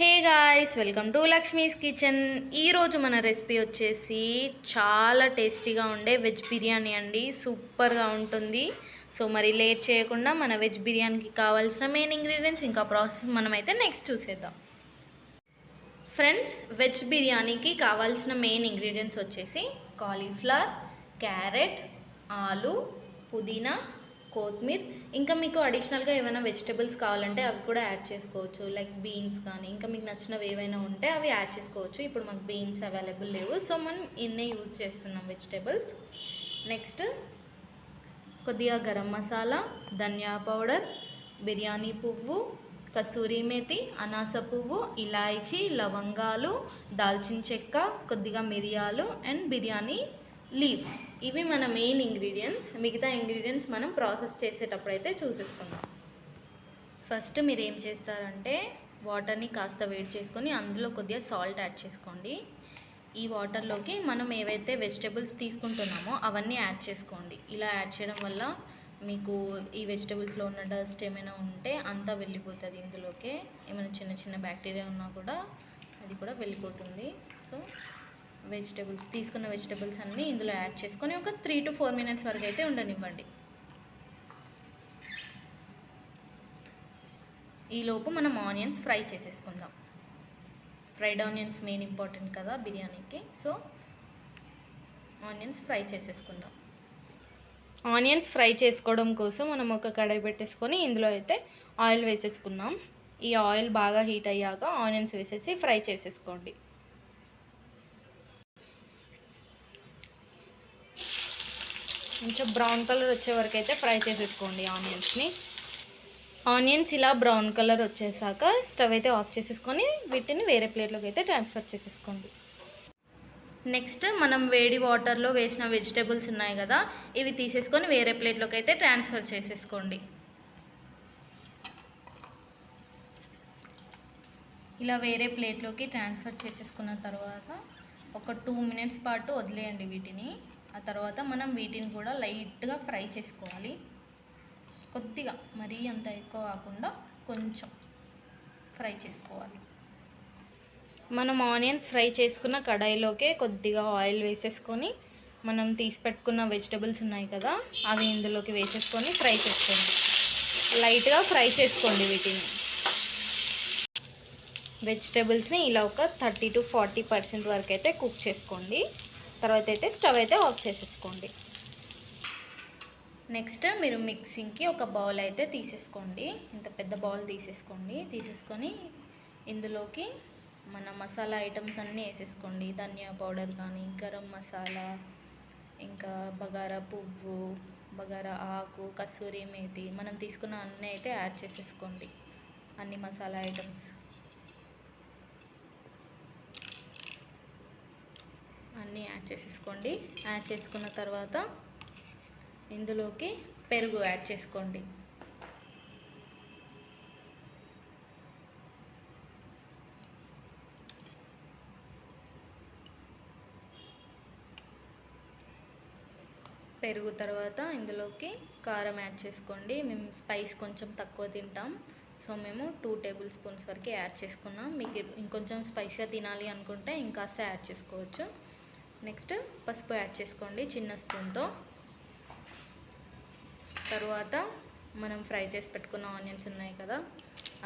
Hey guys welcome to Lakshmi's kitchen. ఈరోజు మన recipe వచ్చేసి చాలా టేస్టీగా ఉండే వెజ్ బిర్యానీ అండి. సూపర్గా ఉంటుంది. సో మరి లేట్ చేయకుండా మన వెజ్ బిర్యానీకి కావాల్సిన మెయిన్ ఇంగ్రీడియంట్స్ ఇంకా ప్రాసెస్ మనమైతే నెక్స్ట్ చూసేద్దాం. ఫ్రెండ్స్ వెజ్ బిర్యానీకి కావాల్సిన మెయిన్ ఇంగ్రీడియంట్స్ వచ్చేసి కాలీఫ్లవర్ క్యారెట్ ఆలు పుదీనా కొత్తిమీర్. ఇంకా మీకు అడిషనల్గా ఏమైనా వెజిటబుల్స్ కావాలంటే అవి కూడా యాడ్ చేసుకోవచ్చు. లైక్ బీన్స్ కానీ ఇంకా మీకు నచ్చినవి ఏవైనా ఉంటే అవి యాడ్ చేసుకోవచ్చు. ఇప్పుడు మాకు బీన్స్ అవైలబుల్ లేవు. సో మనం ఇన్నే యూజ్ చేస్తున్నాం వెజిటబుల్స్ నెక్స్ట్ కొద్దిగా గరం మసాలా ధనియా పౌడర్ బిర్యానీ పువ్వు కసూరి మేతి అనాస పువ్వు ఇలాయచి లవంగాలు దాల్చిన చెక్క కొద్దిగా మిరియాలు అండ్ బిర్యానీ లీవ్. ఇవి మన మెయిన్ ఇంగ్రీడియంట్స్. మిగతా ఇంగ్రీడియంట్స్ మనం ప్రాసెస్ చేసేటప్పుడు అయితే చూసేసుకుందాం. ఫస్ట్ మీరు ఏం చేస్తారంటే వాటర్ని కాస్త వేడి చేసుకొని అందులో కొద్దిగా సాల్ట్ యాడ్ చేసుకోండి. ఈ వాటర్లోకి మనం ఏవైతే వెజిటబుల్స్ తీసుకుంటున్నామో అవన్నీ యాడ్ చేసుకోండి. ఇలా యాడ్ చేయడం వల్ల మీకు ఈ వెజిటబుల్స్లో ఉన్న డస్ట్ ఏమైనా ఉంటే అంతా వెళ్ళిపోతుంది ఇందులోకే. ఏమైనా చిన్న చిన్న బ్యాక్టీరియా ఉన్నా కూడా అది కూడా వెళ్ళిపోతుంది. సో వెజిటబుల్స్ తీసుకున్న వెజిటబుల్స్ అన్నీ ఇందులో యాడ్ చేసుకొని ఒక త్రీ టు ఫోర్ మినిట్స్ వరకు అయితే ఉండనివ్వండి. ఈలోపు మనం ఆనియన్స్ ఫ్రై చేసేసుకుందాం. ఫ్రైడ్ ఆనియన్స్ మెయిన్ ఇంపార్టెంట్ కదా బిర్యానీకి. సో ఆనియన్స్ ఫ్రై చేసేసుకుందాం. ఆనియన్స్ ఫ్రై చేసుకోవడం కోసం మనం ఒక కడాయి పెట్టేసుకొని ఇందులో అయితే ఆయిల్ వేసేసుకుందాం. ఈ ఆయిల్ బాగా హీట్ అయ్యాక ఆనియన్స్ వేసేసి ఫ్రై చేసేసుకోండి. కొంచెం బ్రౌన్ కలర్ వచ్చే వరకు అయితే ఫ్రై చేసేసుకోండి ఆనియన్స్ని. ఆనియన్స్ ఇలా బ్రౌన్ కలర్ వచ్చేసాక స్టవ్ అయితే ఆఫ్ చేసేసుకొని వీటిని వేరే ప్లేట్లోకి అయితే ట్రాన్స్ఫర్ చేసేసుకోండి. నెక్స్ట్ మనం వేడి వాటర్లో వేసిన వెజిటేబుల్స్ ఉన్నాయి కదా ఇవి తీసేసుకొని వేరే ప్లేట్లోకి అయితే ట్రాన్స్ఫర్ చేసేసుకోండి. ఇలా వేరే ప్లేట్లోకి ట్రాన్స్ఫర్ చేసేసుకున్న తర్వాత ఒక టూ మినిట్స్ పాటు వదిలేయండి వీటిని. ఆ తర్వాత మనం వీటిని కూడా లైట్గా ఫ్రై చేసుకోవాలి. కొద్దిగా మరీ అంత ఎక్కువ కాకుండా కొంచెం ఫ్రై చేసుకోవాలి. మనం ఆనియన్స్ ఫ్రై చేసుకున్న కడాయిలోకే కొద్దిగా ఆయిల్ వేసేసుకొని మనం తీసి పెట్టుకున్న వెజిటబుల్స్ ఉన్నాయి కదా అవి ఇందులోకి వేసేసుకొని ఫ్రై చేసుకోండి. లైట్గా ఫ్రై చేసుకోండి వీటిని. వెజిటబుల్స్ని ఇలా ఒక థర్టీ టు ఫార్టీ పర్సెంట్ వరకు అయితే కుక్ చేసుకోండి. తర్వాత అయితే స్టవ్ అయితే ఆఫ్ చేసేసుకోండి. నెక్స్ట్ మీరు మిక్సింగ్కి ఒక బౌల్ అయితే తీసేసుకోండి. ఇంత పెద్ద బౌల్ తీసేసుకోండి. తీసేసుకొని ఇందులోకి మన మసాలా ఐటమ్స్ అన్నీ వేసేసుకోండి. ధనియా పౌడర్ కానీ గరం మసాలా ఇంకా బగారా పువ్వు బగారా ఆకు కస్తూరి మేతి మనం తీసుకున్న అన్నీ అయితే యాడ్ చేసేసుకోండి. అన్ని మసాలా ఐటమ్స్. అన్నీ యాడ్ చేసేసుకోండి. యాడ్ చేసుకున్న తర్వాత ఇందులోకి పెరుగు యాడ్ చేసుకోండి. పెరుగు తర్వాత ఇందులోకి కారం యాడ్ చేసుకోండి. మేము స్పైస్ కొంచెం తక్కువ తింటాం. సో మేము టూ టేబుల్ స్పూన్స్ వరకు యాడ్ చేసుకున్నాం. మీకు ఇంకొంచెం స్పైసీగా తినాలి అనుకుంటే ఇంకాస్త యాడ్ చేసుకోవచ్చు. నెక్స్ట్ పసుపు యాడ్ చేసుకోండి చిన్న స్పూన్తో. తర్వాత మనం ఫ్రై చేసి పెట్టుకున్న ఆనియన్స్ ఉన్నాయి కదా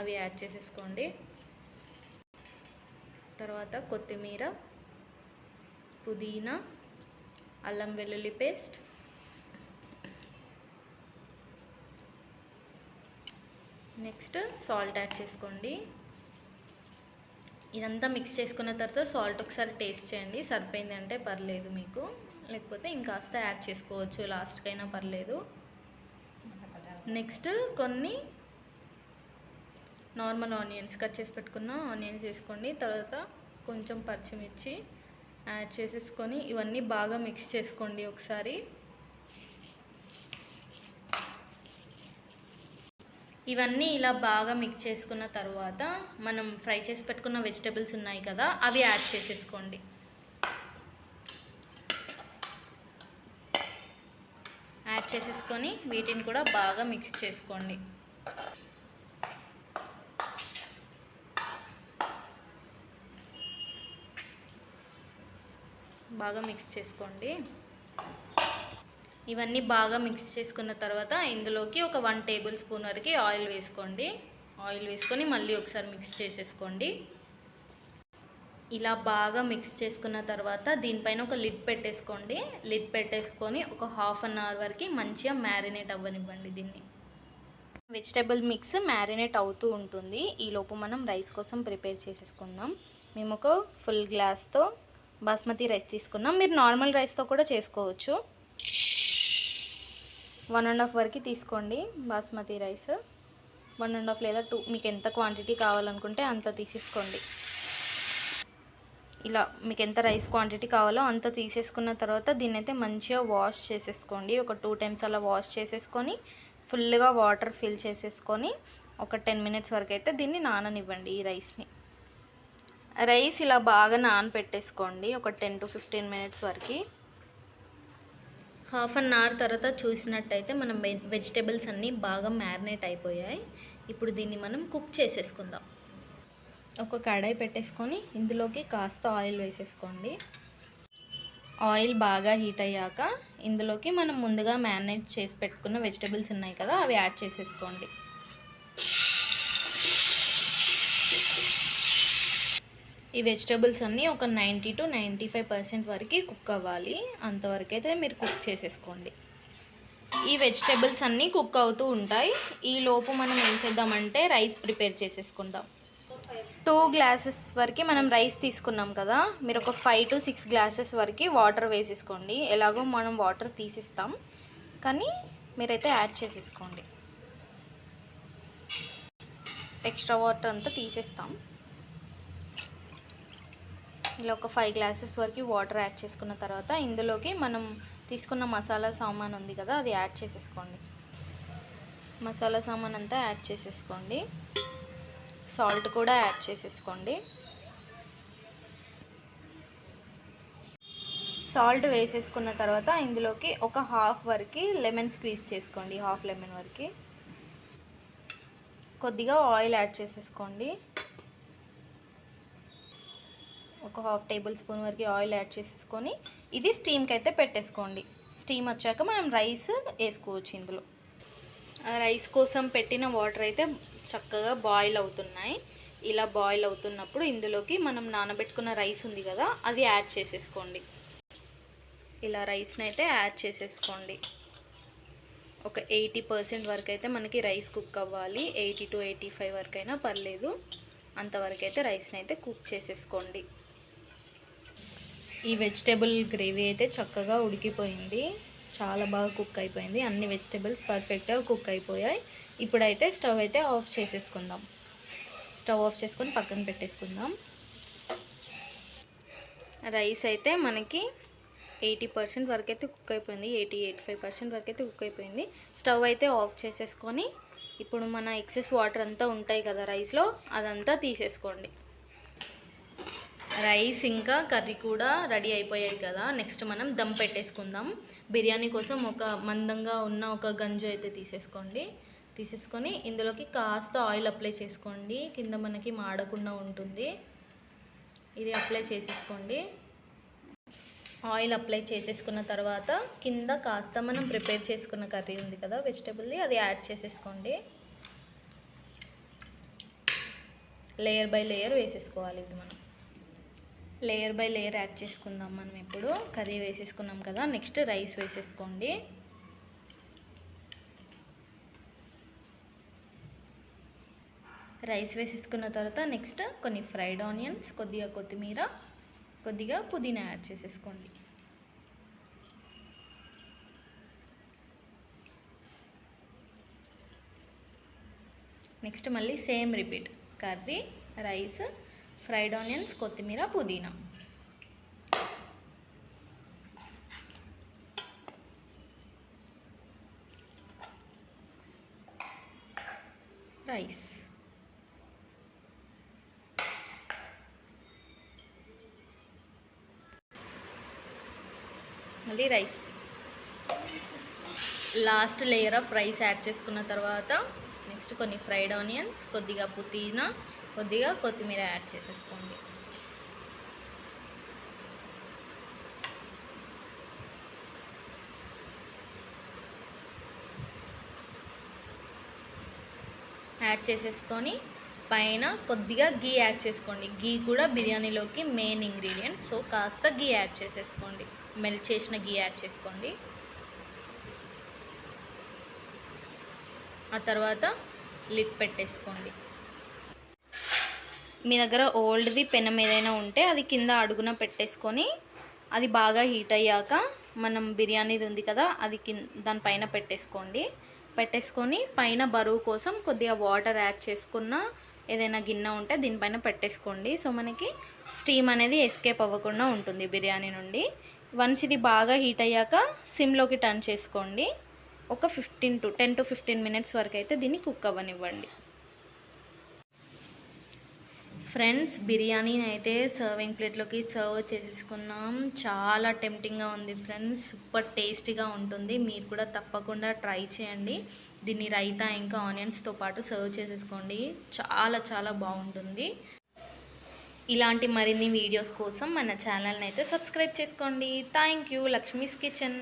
అవి యాడ్ చేసేసుకోండి. తర్వాత కొత్తిమీర పుదీనా అల్లం వెల్లుల్లి పేస్ట్. నెక్స్ట్ సాల్ట్ యాడ్ చేసుకోండి. ఇదంతా మిక్స్ చేసుకున్న తర్వాత సాల్ట్ ఒకసారి టేస్ట్ చేయండి. సరిపోయింది అంటే పర్లేదు మీకు. లేకపోతే ఇంకాస్త యాడ్ చేసుకోవచ్చు. లాస్ట్కైనా పర్లేదు. నెక్స్ట్ కొన్ని నార్మల్ ఆనియన్స్ కట్ చేసి పెట్టుకున్న ఆనియన్స్ వేసుకోండి. తర్వాత కొంచెం పచ్చిమిర్చి యాడ్ చేసేసుకొని ఇవన్నీ బాగా మిక్స్ చేసుకోండి ఒకసారి. ఇవన్నీ ఇలా బాగా మిక్స్ చేసుకున్న తర్వాత మనం ఫ్రై చేసి పెట్టుకున్న వెజిటబుల్స్ ఉన్నాయి కదా అవి యాడ్ చేసేసుకోండి. యాడ్ చేసేసుకొని వీటిని కూడా బాగా మిక్స్ చేసుకోండి. బాగా మిక్స్ చేసుకోండి. ఇవన్నీ బాగా మిక్స్ చేసుకున్న తర్వాత ఇందులోకి ఒక వన్ టేబుల్ స్పూన్ వరకు ఆయిల్ వేసుకోండి. ఆయిల్ వేసుకొని మళ్ళీ ఒకసారి మిక్స్ చేసేసుకోండి. ఇలా బాగా మిక్స్ చేసుకున్న తర్వాత దీనిపైన ఒక లిడ్ పెట్టేసుకోండి. లిడ్ పెట్టేసుకొని ఒక హాఫ్ అన్ అవర్ వరకు మంచిగా మ్యారినేట్ అవ్వనివ్వండి దీన్ని. వెజిటేబుల్ మిక్స్ మ్యారినేట్ అవుతూ ఉంటుంది. ఈలోపు మనం రైస్ కోసం ప్రిపేర్ చేసేసుకుందాం. మేము ఒక ఫుల్ గ్లాస్తో బాస్మతి రైస్ తీసుకున్నాం. మీరు నార్మల్ రైస్తో కూడా చేసుకోవచ్చు. వన్ అండ్ హాఫ్ వరకు తీసుకోండి basmati rice. One and half లేదా టూ మీకు ఎంత క్వాంటిటీ కావాలనుకుంటే అంత తీసేసుకోండి. ఇలా మీకు ఎంత రైస్ క్వాంటిటీ కావాలో అంత తీసేసుకున్న తర్వాత దీన్ని అయితే మంచిగా వాష్ చేసేసుకోండి. ఒక టూ టైమ్స్ అలా వాష్ చేసేసుకొని ఫుల్గా వాటర్ ఫిల్ చేసేసుకొని ఒక టెన్ మినిట్స్ వరకు అయితే దీన్ని నాననివ్వండి ఈ రైస్ని. రైస్ ఇలా బాగా నానపెట్టేసుకోండి ఒక టెన్ టు ఫిఫ్టీన్ మినిట్స్ వరకు. హాఫ్ అన్ అవర్ తర్వాత చూసినట్టయితే మనం వెజిటేబుల్స్ అన్నీ బాగా మ్యారినేట్ అయిపోయాయి. ఇప్పుడు దీన్ని మనం కుక్ చేసేసుకుందాం. ఒక కడాయి పెట్టేసుకొని ఇందులోకి కాస్త ఆయిల్ వేసేసుకోండి. ఆయిల్ బాగా హీట్ అయ్యాక ఇందులోకి మనం ముందుగా మ్యారినేట్ చేసి పెట్టుకున్న వెజిటేబుల్స్ ఉన్నాయి కదా అవి యాడ్ చేసేసుకోండి. ఈ వెజిటేబుల్స్ అన్నీ ఒక ninety to ninety five percent వరకు కుక్ అవ్వాలి. అంతవరకు అయితే మీరు కుక్ చేసేసుకోండి. ఈ వెజిటేబుల్స్ అన్నీ కుక్ అవుతూ ఉంటాయి. ఈ లోపు మనం ఏం చేద్దామంటే రైస్ ప్రిపేర్ చేసేసుకుందాం. టూ గ్లాసెస్ వరకు మనం రైస్ తీసుకున్నాం కదా. మీరు ఒక ఫైవ్ టు సిక్స్ గ్లాసెస్ వరకు వాటర్ వేసేసుకోండి. ఎలాగో మనం వాటర్ తీసిస్తాం. కానీ మీరైతే యాడ్ చేసేసుకోండి. ఎక్స్ట్రా వాటర్ అంతా తీసేస్తాం. ఇలా ఒక ఫైవ్ గ్లాసెస్ వరకు వాటర్ యాడ్ చేసుకున్న తర్వాత ఇందులోకి మనం తీసుకున్న మసాలా సామాన్ ఉంది కదా అది యాడ్ చేసేసుకోండి. మసాలా సామాన్ అంతా యాడ్ చేసేసుకోండి. సాల్ట్ కూడా యాడ్ చేసేసుకోండి. సాల్ట్ వేసేసుకున్న తర్వాత ఇందులోకి ఒక హాఫ్ వరకు లెమన్ స్క్వీజ్ చేసుకోండి హాఫ్ లెమన్ వరకు. కొద్దిగా ఆయిల్ యాడ్ చేసేసుకోండి. ఒక హాఫ్ టేబుల్ స్పూన్ వరకు ఆయిల్ యాడ్ చేసేసుకొని ఇది స్టీమ్కి అయితే పెట్టేసుకోండి. స్టీమ్ వచ్చాక మనం రైస్ వేసుకోవచ్చు ఇందులో. రైస్ కోసం పెట్టిన వాటర్ అయితే చక్కగా బాయిల్ అవుతున్నాయి. ఇలా బాయిల్ అవుతున్నప్పుడు ఇందులోకి మనం నానబెట్టుకున్న రైస్ ఉంది కదా అది యాడ్ చేసేసుకోండి. ఇలా రైస్ని అయితే యాడ్ చేసేసుకోండి. ఒక ఎయిటీ పర్సెంట్ వరకు అయితే మనకి రైస్ కుక్ అవ్వాలి. ఎయిటీ టు ఎయిటీ ఫైవ్ వరకు అయినా పర్లేదు. అంతవరకు అయితే రైస్ని అయితే కుక్ చేసేసుకోండి. ఈ వెజిటేబుల్ గ్రేవీ అయితే చక్కగా ఉడికిపోయింది. చాలా బాగా కుక్ అయిపోయింది. అన్ని వెజిటేబుల్స్ పర్ఫెక్ట్గా కుక్ అయిపోయాయి. ఇప్పుడైతే స్టవ్ అయితే ఆఫ్ చేసేసుకుందాం. స్టవ్ ఆఫ్ చేసుకొని పక్కన పెట్టేసుకుందాం. రైస్ అయితే మనకి ఎయిటీ పర్సెంట్ వరకు అయితే కుక్ అయిపోయింది. ఎయిటీ ఎయిటీ ఫైవ్ పర్సెంట్ వరకు అయితే కుక్ అయిపోయింది. స్టవ్ అయితే ఆఫ్ చేసేసుకొని ఇప్పుడు మన ఎక్సెస్ వాటర్ అంతా ఉంటాయి కదా రైస్లో అదంతా తీసేసుకోండి. రైస్ ఇంకా కర్రీ కూడా రెడీ అయిపోయాయి కదా. నెక్స్ట్ మనం దమ్ పెట్టేసుకుందాం. బిర్యానీ కోసం ఒక మందంగా ఉన్న ఒక గంజు అయితే తీసేసుకోండి. తీసేసుకొని ఇందులోకి కాస్త ఆయిల్ అప్లై చేసుకోండి. కింద మనకి మాడకుండా ఉంటుంది. ఇది అప్లై చేసేసుకోండి. ఆయిల్ అప్లై చేసేసుకున్న తర్వాత కింద కాస్త మనం ప్రిపేర్ చేసుకున్న కర్రీ ఉంది కదా వెజిటేబుల్ది అది యాడ్ చేసేసుకోండి. లేయర్ బై లేయర్ వేసేసుకోవాలి ఇది మనం. లేయర్ బై లేయర్ యాడ్ చేసుకుందాం మనం ఇప్పుడు. కర్రీ వేసేసుకున్నాం కదా. నెక్స్ట్ రైస్ వేసేసుకోండి. రైస్ వేసేసుకున్న తర్వాత నెక్స్ట్ కొన్ని ఫ్రైడ్ ఆనియన్స్ కొద్దిగా కొత్తిమీర కొద్దిగా పుదీనా యాడ్ చేసేసుకోండి. నెక్స్ట్ మళ్ళీ same repeat. Curry rice fried onions కొత్తిమీర పుదీనా. రైస్. మళ్ళీ rice. Last layer of rice add చేసుకున్న తర్వాత నెక్స్ట్ కొన్ని ఫ్రైడ్ ఆనియన్స్ కొద్దిగా పుదీనా కొద్దిగా కొత్తిమీర యాడ్ చేసేసుకోండి. యాడ్ చేసేసుకొని పైన కొద్దిగా గీ యాడ్ చేసుకోండి. గీ కూడా బిర్యానీలోకి మెయిన్ ఇంగ్రీడియంట్. సో కాస్త గీ యాడ్ చేసేసుకోండి. మెల్ట్ చేసిన గీ యాడ్ చేసుకోండి. ఆ తర్వాత లిట్ పెట్టేసుకోండి. మీ దగ్గర ఓల్డ్ది పెనం ఏదైనా ఉంటే అది కింద అడుగున పెట్టేసుకొని అది బాగా హీట్ అయ్యాక మనం బిర్యానీది ఉంది కదా అది కింద దానిపైన పెట్టేసుకోండి. పెట్టేసుకొని పైన బరువు కోసం కొద్దిగా వాటర్ యాడ్ చేసుకున్న ఏదైనా గిన్నె ఉంటే దీనిపైన పెట్టేసుకోండి. సో మనకి స్టీమ్ అనేది ఎస్కేప్ అవ్వకుండా ఉంటుంది బిర్యానీ నుండి. వన్స్ ఇది బాగా హీట్ అయ్యాక సిమ్లోకి టర్న్ చేసుకోండి. ఒక fifteen to ten to fifteen minutes వరకు అయితే దీన్ని కుక్ అవ్వనివ్వండి. ఫ్రెండ్స్ బిర్యానీని అయితే సర్వింగ్ ప్లేట్లోకి సర్వ్ చేసేసుకున్నాం. చాలా టెంప్టింగ్గా ఉంది ఫ్రెండ్స్. సూపర్ టేస్టీగా ఉంటుంది. మీరు కూడా తప్పకుండా ట్రై చేయండి. దీన్ని రైతా ఇంకా ఆనియన్స్తో పాటు సర్వ్ చేసేసుకోండి. చాలా చాలా బాగుంటుంది. ఇలాంటి మరిన్ని వీడియోస్ కోసం మన ఛానల్ని అయితే సబ్స్క్రైబ్ చేసుకోండి. Thank you. లక్ష్మీస్ కిచెన్.